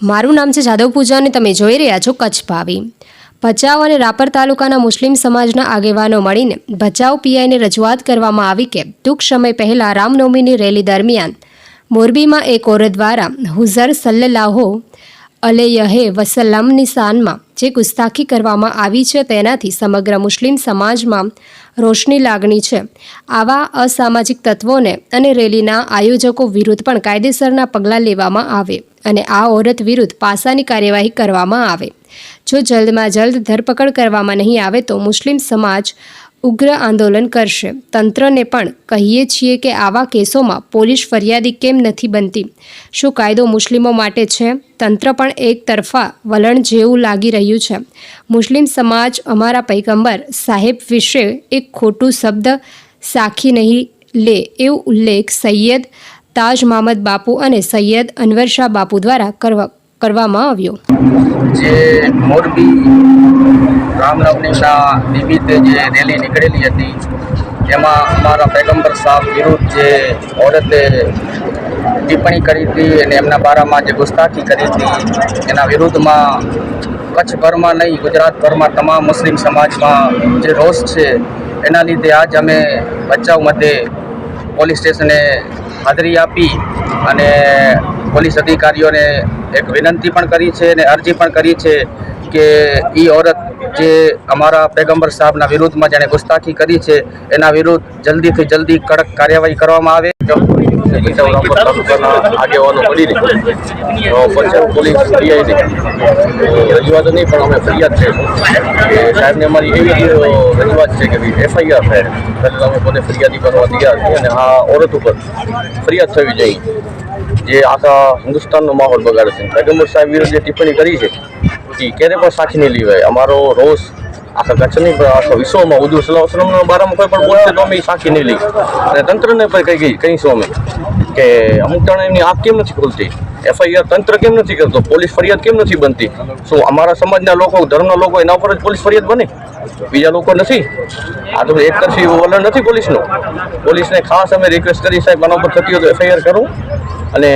મારું નામ છે જાદવ પૂજા અને તમે જોઈ રહ્યા છો કચ્છ ભાવી. ભચાઉ અને રાપર તાલુકાના મુસ્લિમ સમાજના આગેવાનો મળીને ભચાઉ પીઆઈને રજૂઆત કરવામાં આવી કે ટૂંક સમય પહેલાં રામનવમીની રેલી દરમિયાન મોરબીમાં એક ઓરત દ્વારા હુઝર સલ્લાહો અલેયહે વસલ્લમની શાનમાં જે ગુસ્તાખી કરવામાં આવી છે તેનાથી સમગ્ર મુસ્લિમ સમાજમાં રોશની લાગણી છે. આવા અસામાજિક તત્વોને અને રેલીના આયોજકો વિરુદ્ધ પણ કાયદેસરના પગલાં લેવામાં આવે. અને આ ઓરત વિરુદ્ધ પાસાની કાર્યવાહી કરવામાં આવે. જો જલ્દમાં જલ્દ ધરપકડ કરવામાં નહીં આવે તો મુસ્લિમ સમાજ ઉગ્ર આંદોલન કરશે. તંત્રને પણ કહીએ છીએ કે આવા કેસોમાં પોલીસ ફરિયાદી કેમ નથી બનતી? શું કાયદો મુસ્લિમો માટે છે? તંત્ર પણ એક તરફા વલણ જેવું લાગી રહ્યું છે. મુસ્લિમ સમાજ અમારા પૈગંબર સાહેબ વિશે એક ખોટું શબ્દ સાખી નહીં લે એવો ઉલ્લેખ સૈયદ તાજ મહમદ બાપુ અને સૈયદ અનવર શાહ બાપુ દ્વારા કરવા, કરવામાં આવ્યો. જે મોરબી રામનવમીના નિમિત્તે જે રેલી નીકળેલી હતી, એમાં અમારા પૈગંબર સાહેબ વિરુદ્ધ જે ઓરતે ટિપ્પણી કરી હતી અને એમના બારામાં જે ગુસ્તાખી કરી હતી, એના વિરુદ્ધમાં કચ્છભરમાં નહીં, ગુજરાતભરમાં તમામ મુસ્લિમ સમાજમાં જે રોષ છે, એના લીધે આજ અમે ભચાઉ મધ્યે પોલીસ સ્ટેશને હાજરી આપી અને પોલીસ અધિકારીઓને એક વિનંતી પણ કરી છે અને અરજી પણ કરી છે કે એ ઓરત જે અમારા પેગમ્બર સાહેબના વિરુદ્ધમાં જેણે ગુસ્તાખી કરી છે, એના વિરુદ્ધ જલ્દીથી જલ્દી કડક કાર્યવાહી કરવામાં આવે. રાપર તાલુકાના આગેવાનો મળીને પંચાયત પોલીસ પીઆઈને રજૂઆત નહીં પણ અમે ફરિયાદ છે. કે સાહેબને અમારી એવી રજૂઆત છે કે એફઆઈઆર થાય એટલે અમે પોતે ફરિયાદી કરવા તૈયાર છીએ અને આ ઓરત ઉપર ફરિયાદ થવી જોઈએ જે આખા હિન્દુસ્તાનનો માહોલ બગાડે છે પેગમ્બર સાહેબ વિરુદ્ધ જે ટિપ્પણી કરી છે એ ક્યારે પણ સાચી નહીં લેવાય અમારો રોષ આખા કચ્છની આખા વિશ્વમાં ઉદુ સલામના બારામાં કોઈ પણ બોલશે તો અમે સાંખી નહીં લઈ અને તંત્રને પણ કહી ગઈ કહીશું અમે કે અમુક જણા એમની આંખ કેમ નથી ખુલતી? એફઆઈઆર તંત્ર કેમ નથી કરતો? પોલીસ ફરિયાદ કેમ નથી બનતી? શું અમારા સમાજના લોકો, ધર્મના લોકો એના ઉપર જ પોલીસ ફરિયાદ બને. બીજા લોકો નથી. આ તો એક તરફી વલણ નથી પોલીસનું. પોલીસને ખાસ અમે રિક્વેસ્ટ કરી સાહેબ, આના ઉપર થતી હોય તો એફઆઈઆર કરો. અને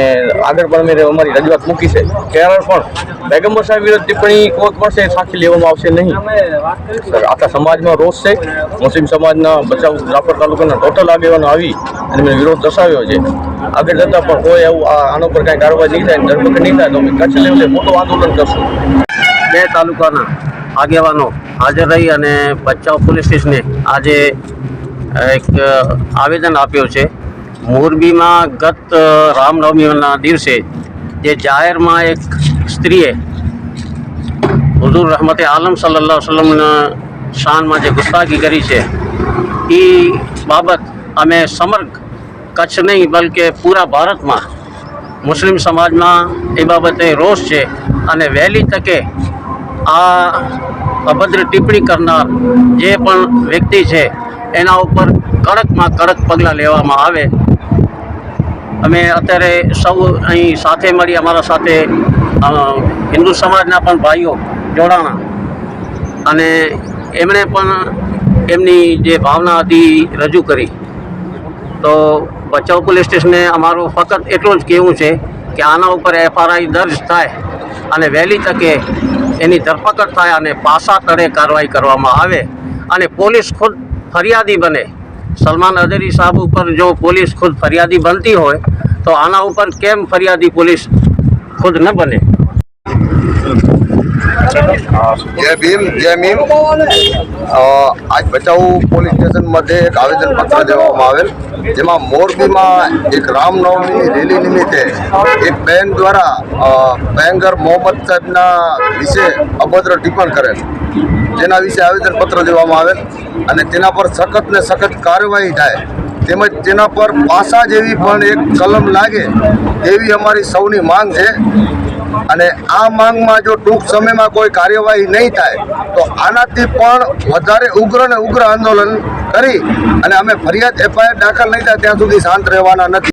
આગળ પણ અમે અમારી રજૂઆત મૂકી છે. ત્યારે પણ પેગમ્બર સાહેબ વિરુદ્ધ ટિપ્પણી કોઈ પડશે સાખી લેવામાં આવશે નહીં. સર, આખા સમાજમાં રોષ છે. મુસ્લિમ સમાજના બચાવ રાપર તાલુકાના ટોટલ આગેવાનો આવી અને મેં વિરોધ દર્શાવ્યો છે. આગળ જતાં પણ કોઈ એવું આનો ઉપર કાંઈ કારોબાર નહીં થાય ધરપકડ નહીં થાય તો અમે કચ્છ લેવલે મોટું આંદોલન કરશું. બે તાલુકાના આગેવાનો હાજર રહી અને ભચાઉ પોલીસ સ્ટેશને આજે એક આવેદન આપ્યું છે. મોરબીમાં ગત રામનવમીના દિવસે જે જાહેરમાં એક સ્ત્રીએ હજુર રહમતે આલમ સલ્લા વસલમના શાનમાં જે ગુસ્તાગી કરી છે એ બાબત અમે સમગ્ર કચ્છ નહીં, બલકે પૂરા ભારતમાં મુસ્લિમ સમાજમાં એ બાબતે રોષ છે અને વહેલી તકે આ અભદ્ર ટિપ્પણી કરનાર જે પણ વ્યક્તિ છે, એના ઉપર કડકમાં કડક પગલાં લેવામાં આવે અમે અત્યારે સૌ અહીં સાથે મળી, અમારા સાથે હિન્દુ સમાજના પણ ભાઈઓ જોડાણા. અને એમણે પણ એમની જે ભાવના હતી રજૂ કરી. તો ભચાઉ પોલીસ સ્ટેશને અમારું ફક્ત એટલું જ કહેવું છે કે આના ઉપર એફઆરઆઈ દર્જ થાય અને વહેલી તકે એની ધરપકડ થાય અને પાસા તળે કાર્યવાહી કરવામાં આવે અને પોલીસ ખુદ ફરિયાદી બને. સલમાન અદરી સાહેબ ઉપર જો પોલીસ ખુદ ફરિયાદી બનતી હોય, તો આના ઉપર કેમ ફરિયાદી પોલીસ ખુદ ન બને? જય ભીમ, જય મીમ આજ ભચાઉ પોલીસ સ્ટેશન મધ્યે એક આવેદનપત્ર દેવામાં આવેલ, જેમાં મોરબીમાં એક રામનવમી રેલી નિમિત્તે એક બેન દ્વારા બેંગર મોહમ્મદ સાહેબના વિશે અભદ્ર ટિપ્પણ કરેલ. જેના વિશે આવેદનપત્ર દેવામાં આવેલ અને તેના પર સખત ને સખત કાર્યવાહી થાય, તેમજ તેના પર પાસા જેવી પણ એક કલમ લાગે, તેવી અમારી સૌની માંગ છે. અને આ માંગમાં જો ટૂંક સમયમાં કોઈ કાર્યવાહી નહીં થાય, તો આનાથી પણ વધારે ઉગ્ર ને ઉગ્ર આંદોલન કરી અને અમે ફરિયાદ એફઆઈઆર દાખલ નહીં થાય, ત્યાં સુધી શાંત રહેવાના નથી.